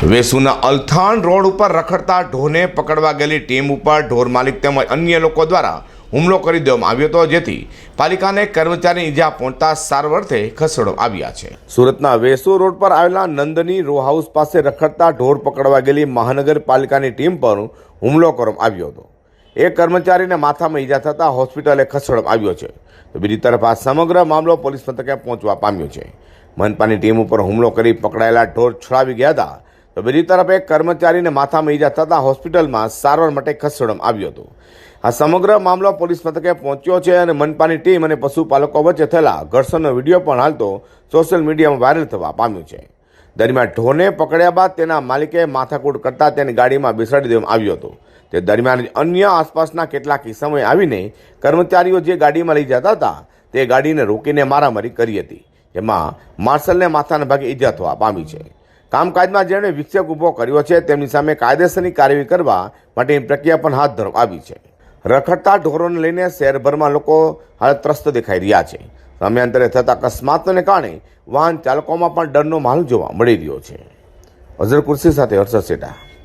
વેસુના Althan road ઉપર રખડતા ઢોરને પકડવા ગયેલી ટીમ ઉપર ઢોર માલિક તેમજ અન્ય લોકો દ્વારા હુમલો કરી દેવામાં આવ્યો હતો, જેથી પાલિકાને કર્મચારી ઈજા પહોંચતા સારવારથી ખસેડવામાં આવ્યા છે. સુરતના વેસુ રોડ પર આવેલા નંદની રો હાઉસ પાસે રખડતા ઢોર પકડવા ગયેલી મહાનગરપાલિકાની ટીમ પર હુમલો કરવામાં આવ્યો હતો. એક કર્મચારીને માથામાં ઈજા થતાં હોસ્પિટલે ખસેડવામાં આવ્યો છે. તો બીજી તરફ આ સમગ્ર મામલો પોલીસ મથકે પહોંચવા પામ્યો છે. મનપાની ટીમ ઉપર હુમલો કરી પકડાયેલા ઢોર છોડાવી ગયા હતા. તો બીજી તરફ એક કર્મચારીને માથામાં ઈજા થતાં હોસ્પિટલમાં સારવાર માટે ખસેડવામાં આવ્યો હતો. આ સમગ્ર મામલો પોલીસ મથકે પહોંચ્યો છે અને મનપાની ટીમ અને પશુપાલકો વચ્ચે થયેલા ઘર્ષણનો વીડિયો પણ હાલ તો સોશિયલ મીડિયામાં વાયરલ થવા પામ્યો છે. દરમિયાન ઢોરને પકડ્યા બાદ તેના માલિકે માથાકૂટ કરતાં તેની ગાડીમાં બેસાડી દેવામાં આવ્યો હતો. તે દરમિયાન અન્ય આસપાસના કેટલાક કિસ્સામાં આવીને કર્મચારીઓ જે ગાડીમાં લઈ જતા હતા, તે ગાડીને રોકીને મારામારી કરી હતી, જેમાં માર્શલને માથાના ભાગે ઈજા થવા પામી છે. કામકાજમાં જેમણે વિક્ષેપ ઊભો કર્યો છે, તેમની સામે કાયદેસરની કાર્યવાહી કરવા માટેની પ્રક્રિયા પણ હાથ ધરવામાં આવી છે. રખડતા ઢોરોને લઈને શહેરભરમાં લોકો હાલ ત્રસ્ત દેખાઈ રહ્યા છે. સમયાંતરે થતા અકસ્માતને કારણે વાહન ચાલકોમાં પણ ડરનો માહોલ જોવા મળી રહ્યો છે. અઝર કુર્સી સાથે હર્ષદ સેટા